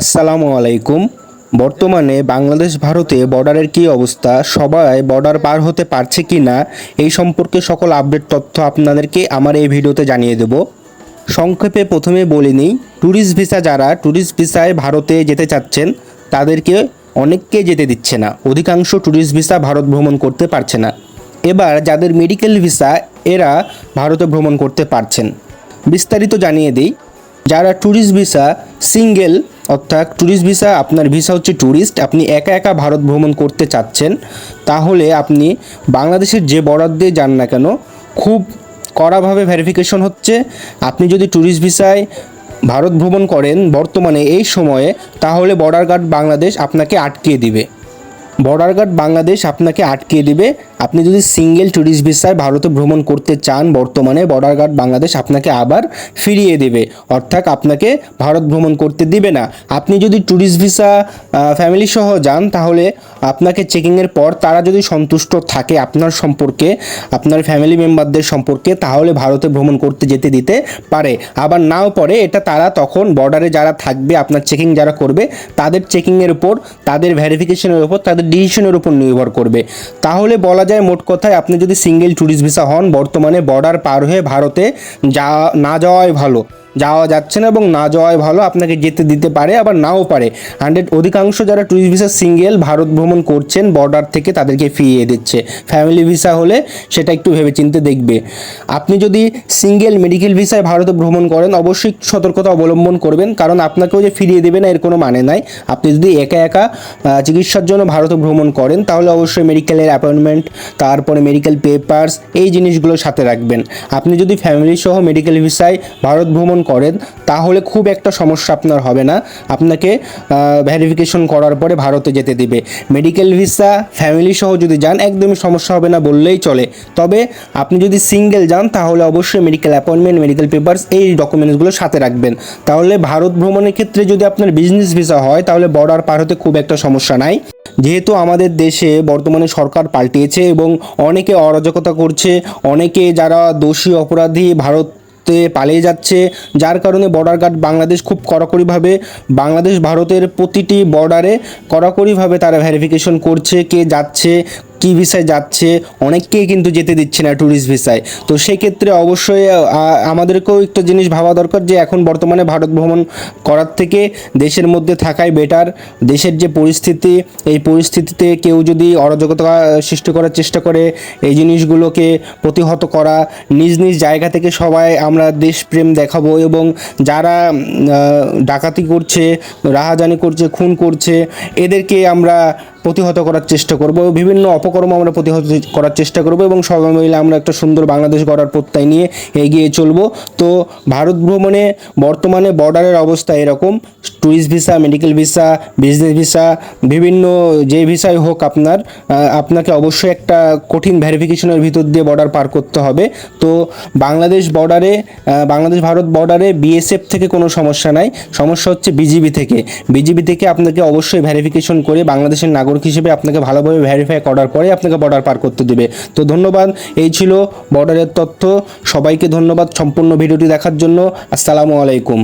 আসসালামু আলাইকুম। বর্তমানে বাংলাদেশ ভারতে বর্ডারের কী অবস্থা? সবাই বর্ডার পার হতে পারছে কি না এই সম্পর্কে সকল আপডেট তথ্য আপনাদেরকে আমার এই ভিডিওতে জানিয়ে দেব। সংক্ষেপে প্রথমে বলে নিই, ট্যুরিস্ট ভিসা যারা ট্যুরিস্ট ভিসায় ভারতে যেতে চাচ্ছেন, তাদেরকে অনেককে যেতে দিচ্ছে না। অধিকাংশ ট্যুরিস্ট ভিসা ভারত ভ্রমণ করতে পারছে না। এবার যাদের মেডিকেল ভিসা, এরা ভারতে ভ্রমণ করতে পারছেন। বিস্তারিত জানিয়ে দিই, যারা ট্যুরিস্ট ভিসা, সিঙ্গেল অর্থাৎ ট্যুরিস্ট ভিসা আপনার ভিসা হচ্ছে ট্যুরিস্ট আপনি একা একা ভারত ভ্রমণ করতে চাচ্ছেন, তাহলে আপনি বাংলাদেশের যে বর্ডার দিয়ে যান না কেন, খুব কড়াভাবে ভেরিফিকেশন হচ্ছে। আপনি যদি ট্যুরিস্ট ভিসায় ভারত ভ্রমণ করেন বর্তমানে এই সময়ে, তাহলে বর্ডার গার্ড বাংলাদেশ আপনাকে আটকিয়ে দিবে। বর্ডার গার্ড বাংলাদেশ আপনাকে আটকিয়ে দিবে। আপনি যদি সিঙ্গেল ট্যুরিস্ট ভিসায় ভারতে ভ্রমণ করতে চান, বর্তমানে বর্ডার গার্ড বাংলাদেশ আপনাকে আবার ফিরিয়ে দেবে। অর্থাৎ আপনাকে ভারত ভ্রমণ করতে দিবে না। আপনি যদি ট্যুরিস্ট ভিসা ফ্যামিলি সহ যান, তাহলে আপনাকে চেকিংয়ের পর তারা যদি সন্তুষ্ট থাকে আপনার সম্পর্কে, আপনার ফ্যামিলি মেম্বারদের সম্পর্কে, তাহলে ভারতে ভ্রমণ করতে যেতে দিতে পারে। আবার নাও পরে এটা তারা তখন বর্ডারে যারা থাকবে, আপনার চেকিং যারা করবে, তাদের চেকিংয়ের উপর, তাদের ভেরিফিকেশনের উপর, তাদের ডিসিশনের উপর নির্ভর করবে। তাহলে বলা যায় মোট কথায় আপনি যদি সিঙ্গেল ট্যুরিস্ট ভিসা হন, বর্তমানে বর্ডার পার হয়ে ভারতে যা, না যাওয়াই ভালো। যাওয়া যাচ্ছে না এবং না যাওয়াই ভালো, আপনাকে যেতে দিতে পারে, আবার নাও পারে। হান্ড্রেড অধিকাংশ যারা ট্যুরিস্ট ভিসা সিঙ্গেল ভারত ভ্রমণ করছেন বর্ডার থেকে তাদেরকে ফিরিয়ে দিচ্ছে। ফ্যামিলি ভিসা হলে সেটা একটু ভেবেচিন্তে দেখবে। আপনি যদি সিঙ্গেল মেডিকেল ভিসায় ভারতে ভ্রমণ করেন, অবশ্যই সতর্কতা অবলম্বন করবেন, কারণ আপনাকেও যে ফিরিয়ে দেবে না, এর কোনো মানে নাই। আপনি যদি একা একা চিকিৎসার জন্য ভারতে ভ্রমণ করেন, তাহলে অবশ্যই মেডিকেলের অ্যাপয়েন্টমেন্ট তারপরে মেডিকেল পেপার্স এই জিনিসগুলো সাথে রাখবেন। আপনি যদি ফ্যামিলি সহ মেডিকেল ভিসায় ভারত ভ্রমণ করেন, তাহলে খুব একটা সমস্যা আপনার হবে না। আপনাকে ভেরিফিকেশন করার পরে ভারতে যেতে দিবে। মেডিকেল ভিসা ফ্যামিলি সহ যদি যান, একদমই সমস্যা হবে না বললেই চলে। তবে আপনি যদি সিঙ্গেল যান, তাহলে অবশ্যই মেডিকেল অ্যাপয়েন্টমেন্ট মেডিকেল পেপার্স এই ডকুমেন্টসগুলো সাথে রাখবেন। তাহলে ভারত ভ্রমণের ক্ষেত্রে যদি আপনার বিজনেস ভিসা হয়, তাহলে বর্ডার পার হতে খুব একটা সমস্যা নাই। যেহেতু আমাদের দেশে বর্তমানে সরকার পাল্টিয়েছে এবং অনেকে অরাজকতা করছে, অনেকে যারা দোষী অপরাধী ভারত পালিয়ে যাচ্ছে, যার কারণে বর্ডার গার্ড বাংলাদেশ খুব কড়াকড়িভাবে, বাংলাদেশ ভারতের প্রতিটি বর্ডারে কড়াকড়িভাবে তারা ভেরিফিকেশন করছে, কে যাচ্ছে কী ভিসায় যাচ্ছে অনেককেই কিন্তু যেতে দিচ্ছে না ট্যুরিস্ট ভিসায় তো সেক্ষেত্রে অবশ্যই আমাদেরকেও একটা জিনিস ভাবা দরকার যে এখন বর্তমানে ভারত ভ্রমণ করার থেকে দেশের মধ্যে থাকাই বেটার দেশের যে পরিস্থিতি, এই পরিস্থিতিতে কেউ যদি অরাজকতা সৃষ্টি করার চেষ্টা করে, এই জিনিসগুলোকে প্রতিহত করা, নিজ নিজ জায়গা থেকে সবাই আমরা দেশপ্রেম দেখাবো এবং যারা ডাকাতি করছে, রাহাজানি করছে, খুন করছে, এদেরকে আমরা প্রতিহত করার চেষ্টা করব বিভিন্ন অপকর্ম আমরা প্রতিহত করার চেষ্টা করব এবং সবাই মিলে আমরা একটা সুন্দর বাংলাদেশ গড়ার প্রত্যয় নিয়ে এগিয়ে চলব। তো ভারত ভ্রমণে বর্তমানে বর্ডারের অবস্থা এরকম। Tourist visa, medical visa, business visa, বিভিন্ন যে ভিসাই হোক আপনার আপনাকে অবশ্যই একটা কঠিন ভেরিফিকেশনের ভিতর দিয়ে বর্ডার পার করতে হবে। তো বাংলাদেশ বর্ডারে বাংলাদেশ ভারত বর্ডারে বিএসএফ থেকে কোনো সমস্যা নাই। সমস্যা হচ্ছে বিজিবি থেকে। বিজিবি থেকে আপনাকে অবশ্যই ভেরিফিকেশন করে বাংলাদেশের নাগরিক হিসেবে আপনাকে ভালোভাবে ভ্যারিফাই করার পরে আপনাকে বর্ডার পার করতে দেবে। তো ধন্যবাদ, এই ছিল বর্ডারের তথ্য। সবাইকে ধন্যবাদ সম্পূর্ণ ভিডিওটি দেখার জন্য। আসসালামু আলাইকুম।